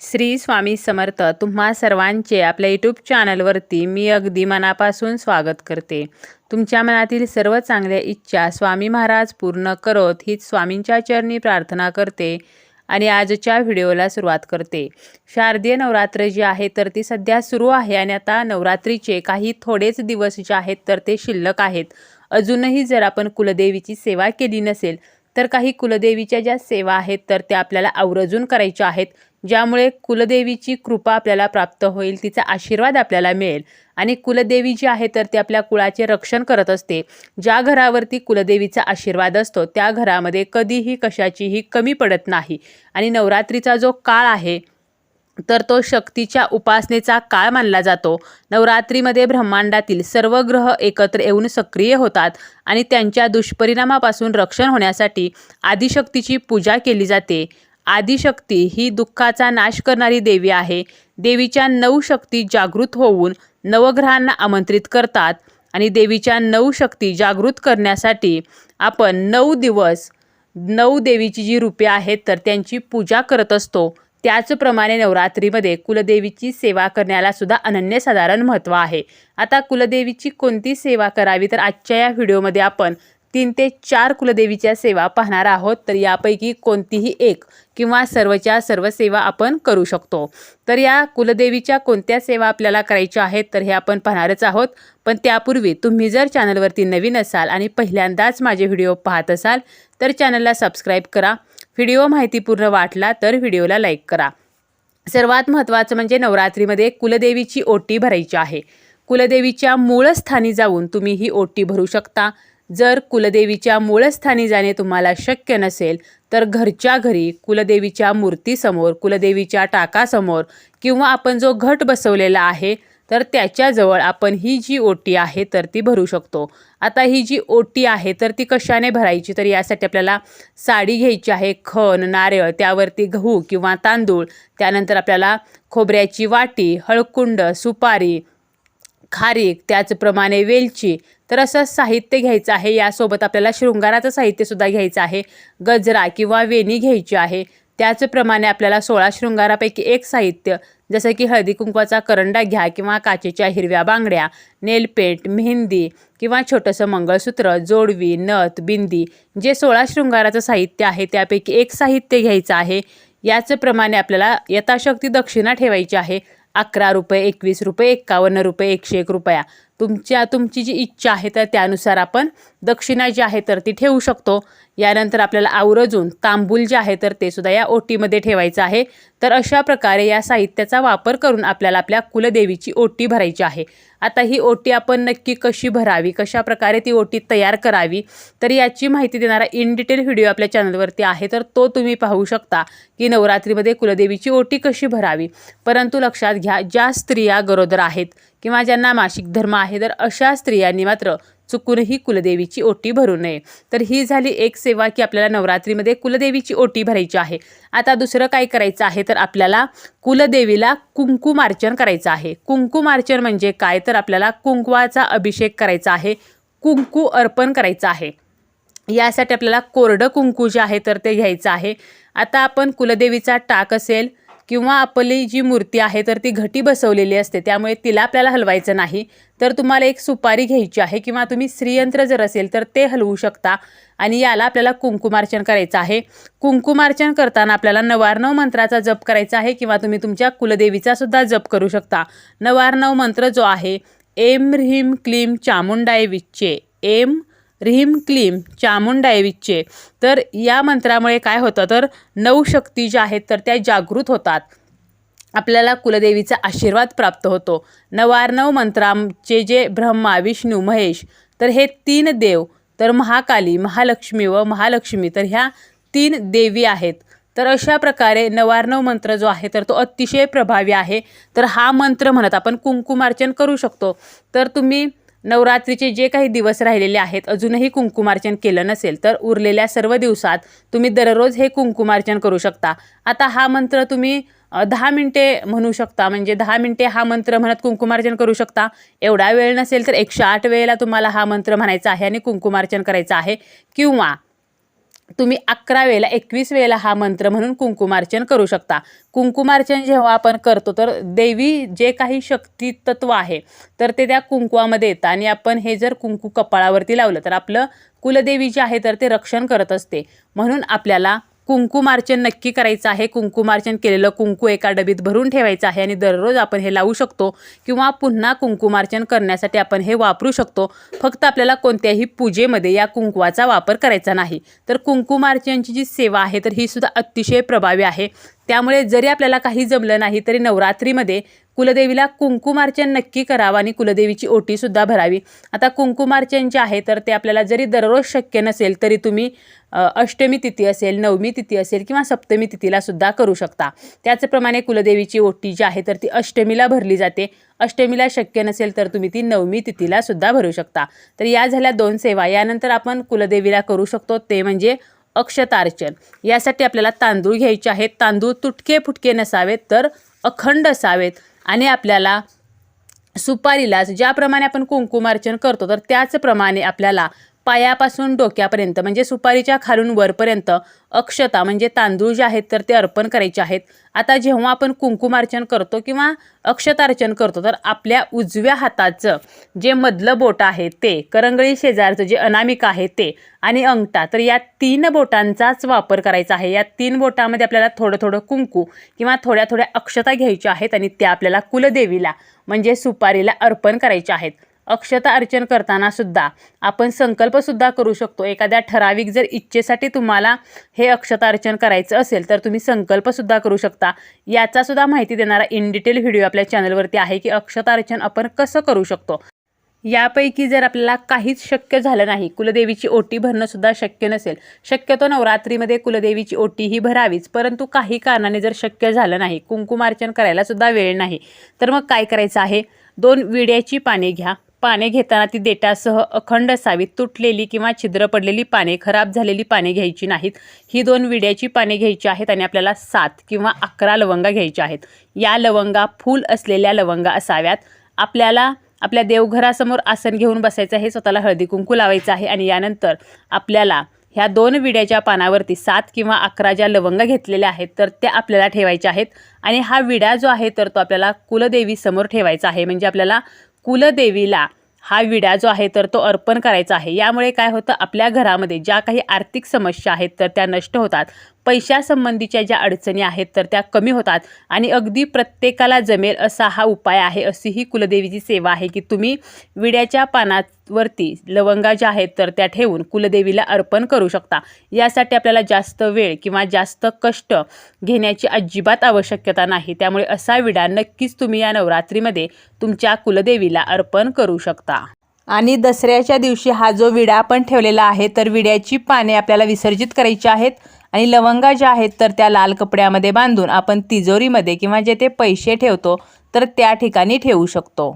श्री स्वामी समर्थ तुम्हा सर्वांचे आपल्या यूट्यूब चॅनलवरती मी अगदी मनापासून स्वागत करते. तुमच्या मनातील सर्व चांगल्या इच्छा स्वामी महाराज पूर्ण करोत हीच स्वामींच्या चरणी प्रार्थना करते आणि आजच्या व्हिडिओला सुरुवात करते. शारदीय नवरात्र जी आहे तर ती सध्या सुरू आहे आणि आता नवरात्रीचे काही थोडेच दिवस जे आहेत तर ते शिल्लक आहेत. अजूनही जर आपण कुलदेवीची सेवा केली नसेल तर काही कुलदेवीच्या ज्या सेवा आहेत तर त्या आपल्याला आवर्जून करायच्या आहेत. ज्यामुळे कुलदेवीची कृपा आपल्याला प्राप्त होईल तिचा आशीर्वाद आपल्याला मिळेल. आणि कुलदेवी जी आहे तर ती आपल्या कुळाचे रक्षण करत असते. ज्या घरावरती कुलदेवीचा आशीर्वाद असतो त्या घरामध्ये कधीही कशाचीही कमी पडत नाही. आणि नवरात्रीचा जो काळ आहे तर तो शक्तीच्या उपासनेचा काळ मानला जातो. नवरात्रीमध्ये ब्रह्मांडातील सर्व ग्रह एकत्र येऊन सक्रिय होतात आणि त्यांच्या दुष्परिणामापासून रक्षण होण्यासाठी आदिशक्तीची पूजा केली जाते. आदिशक्ती ही दुःखाचा नाश करणारी देवी आहे. देवीच्या नऊ शक्ती जागृत होऊन नवग्रहांना आमंत्रित करतात आणि देवीच्या नऊ शक्ती जागृत करण्यासाठी आपण नऊ दिवस नऊ देवीची जी रूपे आहेत तर त्यांची पूजा करत असतो. त्याचप्रमाणे नवरात्रीमध्ये कुलदेवीची सेवा करण्याला सुद्धा अनन्यसाधारण महत्त्व आहे. आता कुलदेवीची कोणती सेवा करावी तर आजच्या या व्हिडिओमध्ये आपण तीन ते चार कुलदेवीच्या सेवा पाहणार आहोत तर यापैकी कोणतीही एक किंवा सर्वच्या सर्व सेवा आपण करू शकतो. तर या कुलदेवीच्या कोणत्या सेवा आपल्याला करायच्या आहेत तर हे आपण पाहणारच आहोत. पण त्यापूर्वी तुम्ही जर चॅनलवरती नवीन असाल आणि पहिल्यांदाच माझे व्हिडिओ पाहत असाल तर चॅनलला सबस्क्राईब करा. व्हिडिओ माहितीपूर्ण वाटला तर व्हिडिओला लाईक करा. सर्वात महत्त्वाचं म्हणजे नवरात्रीमध्ये कुलदेवीची ओटी भरायची आहे. कुलदेवीच्या मूळ स्थानी जाऊन तुम्ही ही ओटी भरू शकता. जर कुलदेवीच्या मूळस्थानी जाणे तुम्हाला शक्य नसेल तर घरच्या घरी कुलदेवीच्या मूर्तीसमोर कुलदेवीच्या टाकासमोर किंवा आपण जो घट बसवलेला आहे तर त्याच्याजवळ आपण ही जी ओटी आहे तर ती भरू शकतो. आता ही जी ओटी आहे तर ती कशाने भरायची? तर यासाठी आपल्याला साडी घ्यायची आहे खण नारळ त्यावरती गहू किंवा तांदूळ त्यानंतर आपल्याला खोबऱ्याची वाटी हळकुंड सुपारी खारीक त्याचप्रमाणे वेलची. तर असं साहित्य घ्यायचं आहे. यासोबत आपल्याला शृंगाराचं साहित्यसुद्धा घ्यायचं आहे. गजरा किंवा वेणी घ्यायची आहे. त्याचप्रमाणे आपल्याला सोळा शृंगारापैकी एक साहित्य जसं की हळदी कुंकवाचा करंडा घ्या किंवा काचेच्या हिरव्या बांगड्या नेलपेंट मेहंदी किंवा छोटंसं मंगळसूत्र जोडवी नथ बिंदी जे सोळा शृंगाराचं साहित्य आहे त्यापैकी एक साहित्य घ्यायचं आहे. याचप्रमाणे आपल्याला यथाशक्ती दक्षिणा ठेवायची आहे. अकरा रुपये एकवीस रुपये एक्कावन्न रुपये एकशे एक रुपया. तुमच्या तुमची जी इच्छा आहे तर त्यानुसार आपण दक्षिणा जी आहे तर ती ठेवू शकतो. यानंतर आपल्याला आवरजून तांबूल जे आहे तर ते सुद्धा या ओटीमध्ये ठेवायचं आहे. तर अशा प्रकारे या साहित्याचा वापर करून आपल्याला आपल्या कुलदेवीची ओटी भरायची आहे. आता ही ओटी आपण नक्की कशी भरावी कशा प्रकारे ती ओटी तयार करावी तर याची माहिती देणारा इन डिटेल व्हिडिओ आपल्या चॅनलवरती आहे. तर तो तुम्ही पाहू शकता की नवरात्रीमध्ये कुलदेवीची ओटी कशी भरावी. परंतु लक्षात घ्या ज्या स्त्रिया गरोदर आहेत किंवा ज्यांना मासिक धर्म आहे तर अशा स्त्रियांनी मात्र चुकूनही कुलदेवीची ओटी भरू नये. तर ही झाली एक सेवा की आपल्याला नवरात्रीमध्ये कुलदेवीची ओटी भरायची आहे. आता दुसरं काय करायचं आहे? तर आपल्याला कुलदेवीला कुंकुमार्चन करायचं आहे. कुंकुमार्चन म्हणजे काय? तर आपल्याला कुंकवाचा अभिषेक करायचा आहे. कुंकू अर्पण करायचं आहे. यासाठी आपल्याला कोरडं कुंकू जे आहे तर ते घ्यायचं आहे. आता आपण कुलदेवीचा टाक असेल किंवा आपली जी मूर्ती आहे तर ती घटी बसवलेली असते. त्यामुळे तिला आपल्याला हलवायचं नाही. तर तुम्हाला एक सुपारी घ्यायची आहे किंवा तुम्ही श्रीयंत्र जर असेल तर ते हलवू शकता. आणि याला आपल्याला कुंकुमार्चन करायचं आहे. कुंकुमार्चन करताना आपल्याला नवारनव मंत्राचा जप करायचा आहे किंवा तुम्ही तुमच्या कुलदेवीचा सुद्धा जप करू शकता. नवारनव मंत्र जो आहे एम ह्रीम क्लीम चामुंडाय विच्चे एम ह्रीम क्लीम चामुंडायविच्चे तर या मंत्रामुळे काय होतं? तर नऊ शक्ती ज्या आहेत तर त्या जागृत होतात. आपल्याला कुलदेवीचा आशीर्वाद प्राप्त होतो. नवार्नव मंत्रांचे जे ब्रह्मा विष्णू महेश तर हे तीन देव तर महाकाली महालक्ष्मी व महालक्ष्मी तर ह्या तीन देवी आहेत. तर अशा प्रकारे नवार्णव मंत्र जो आहे तर तो अतिशय प्रभावी आहे. तर हा मंत्र म्हणत आपण कुंकुमार्चन करू शकतो. तर तुम्ही नवरात्रीचे जे काही दिवस राहिलेले आहेत अजूनही कुंकुमार्चन केलं नसेल तर उरलेल्या सर्व दिवसात तुम्ही दररोज हे कुंकुमार्चन करू शकता. आता हा मंत्र तुम्ही दहा मिनटे म्हणू शकता म्हणजे दहा मिनटे हा मंत्र म्हणत कुंकुमार्चन करू शकता. एवढा वेळ नसेल तर एकशे आठ वेळेला तुम्हाला हा मंत्र म्हणायचा आहे आणि कुंकुमार्चन करायचं आहे. किंवा तुम्ही अकरा वेळेला एकवीस वेळेला हा मंत्र म्हणून कुंकुमार्चन करू शकता. कुंकुमार्चन जेव्हा आपण करतो तर देवी जे काही शक्ती तत्व आहे तर ते त्या कुंकुवामध्ये येतं. आणि आपण हे जर कुंकू कपाळावरती लावलं तर आपलं कुलदेवी जे आहे तर ते रक्षण करत असते. म्हणून आपल्याला कुंकुमार्चन नक्की करायचं आहे. कुंकुमार्चन केलेलं कुंकू एका डबीत भरून ठेवायचं आहे आणि दररोज आपण हे लावू शकतो किंवा पुन्हा कुंकुमार्चन करण्यासाठी आपण हे वापरू शकतो. फक्त आपल्याला कोणत्याही पूजेमध्ये या कुंकुवाचा वापर करायचा नाही. तर कुंकुमार्चनची जी सेवा आहे तर ही सुद्धा अतिशय प्रभावी आहे. त्यामुळे जरी आपल्याला काही जमलं नाही तरी नवरात्रीमध्ये कुलदेवीला कुंकुमार्चन नक्की करावं आणि कुलदेवीची ओटीसुद्धा भरावी. आता कुंकुमार्चन जे आहे तर ते आपल्याला जरी दररोज शक्य नसेल तरी तुम्ही अष्टमी तिथी असेल नवमी तिथी असेल किंवा सप्तमी तिथीला सुद्धा करू शकता. त्याचप्रमाणे कुलदेवीची ओटी जी आहे तर ती अष्टमीला भरली जाते. अष्टमीला शक्य नसेल तर तुम्ही ती नवमी तिथीला सुद्धा भरू शकता. तर या झाल्या दोन सेवा. यानंतर आपण कुलदेवीला करू शकतो ते म्हणजे अक्षतार्चन. यासाठी आपल्याला तांदूळ घ्यायचे आहेत. तांदूळ तुटके फुटके नसावेत तर अखंड असावेत. आणि आपल्याला सुपारीलाच ज्याप्रमाणे आपण कुंकुमार्चन करतो तर त्याचप्रमाणे आपल्याला पायापासून डोक्यापर्यंत म्हणजे सुपारीच्या खालून वरपर्यंत अक्षता म्हणजे तांदूळ जे आहेत तर ते अर्पण करायचे आहेत. आता जेव्हा आपण कुंकुमार्चन करतो किंवा अक्षतार्चन करतो तर आपल्या उजव्या हाताचं जे मधलं बोट आहे ते करंगळी शेजारचं जे अनामिका आहे ते आणि अंगठा तर या तीन बोटांचाच वापर करायचा आहे. या तीन बोटामध्ये आपल्याला थोडं थोडं कुंकू किंवा थोड्या थोड्या अक्षता घ्यायच्या आहेत आणि त्या आपल्याला कुलदेवीला म्हणजे सुपारीला अर्पण करायच्या आहेत. अक्षता अर्चन करताना सुद्धा आपण संकल्पसुद्धा करू शकतो. एखाद्या ठराविक जर इच्छेसाठी तुम्हाला हे अक्षता अर्चन करायचं असेल तर तुम्ही संकल्पसुद्धा करू शकता. याचा सुद्धा माहिती देणारा इन डिटेल व्हिडिओ आपल्या चॅनलवरती आहे की अक्षता अर्चन आपण कसं करू शकतो. यापैकी जर आपल्याला काहीच शक्य झालं नाही कुलदेवीची ओटी भरणंसुद्धा शक्य नसेल. शक्यतो नवरात्रीमध्ये कुलदेवीची ओटी ही भरावीच परंतु काही कारणाने जर शक्य झालं नाही कुंकुमार्चन करायलासुद्धा वेळ नाही तर मग काय करायचं आहे? दोन विड्याची पाने घ्या. पाने घेताना ती देटासह अखंड असावीत तुटलेली किंवा छिद्र पडलेली पाने खराब झालेली पाने घ्यायची नाहीत. ही दोन विड्याची पाने घ्यायची आहेत आणि आपल्याला सात किंवा अकरा लवंगा घ्यायच्या आहेत. या लवंगा फूल असलेल्या लवंगा असाव्यात. आपल्याला आपल्या देवघरासमोर आसन घेऊन बसायचं आहे स्वतःला हळदी कुंकू लावायचं आहे आणि यानंतर आपल्याला ह्या दोन विड्याच्या पानावरती सात किंवा अकरा ज्या लवंग घेतलेल्या आहेत तर त्या आपल्याला ठेवायच्या आहेत. आणि हा विडा जो आहे तर तो आपल्याला कुलदेवीसमोर ठेवायचा आहे. म्हणजे आपल्याला कुलदेवीला हा विडा जो आहे तर तो अर्पण करायचा आहे. यामुळे काय होतं? आपल्या घरामध्ये ज्या काही आर्थिक समस्या आहेत तर त्या नष्ट होतात. पैशासंबंधीच्या ज्या अडचणी आहेत तर त्या कमी होतात. आणि अगदी प्रत्येकाला जमेल असा हा उपाय आहे अशी ही कुलदेवीची सेवा आहे की तुम्ही विड्याच्या पानावरती लवंगा ज्या आहेत तर त्या ठेवून कुलदेवीला अर्पण करू शकता. यासाठी आपल्याला जास्त वेळ किंवा जास्त कष्ट घेण्याची अजिबात आवश्यकता नाही. त्यामुळे असा विडा नक्कीच तुम्ही या नवरात्रीमध्ये तुमच्या कुलदेवीला अर्पण करू शकता. आणि दसऱ्याच्या दिवशी हा जो विडा आपण ठेवलेला आहे तर विड्याची पाने आपल्याला विसर्जित करायची आहेत. आणि लवंगा ज्या आहेत तर त्या लाल कपड्यामध्ये बांधून आपण तिजोरीमध्ये किंवा जेथे पैसे ठेवतो तर त्या ठिकाणी ठेवू शकतो.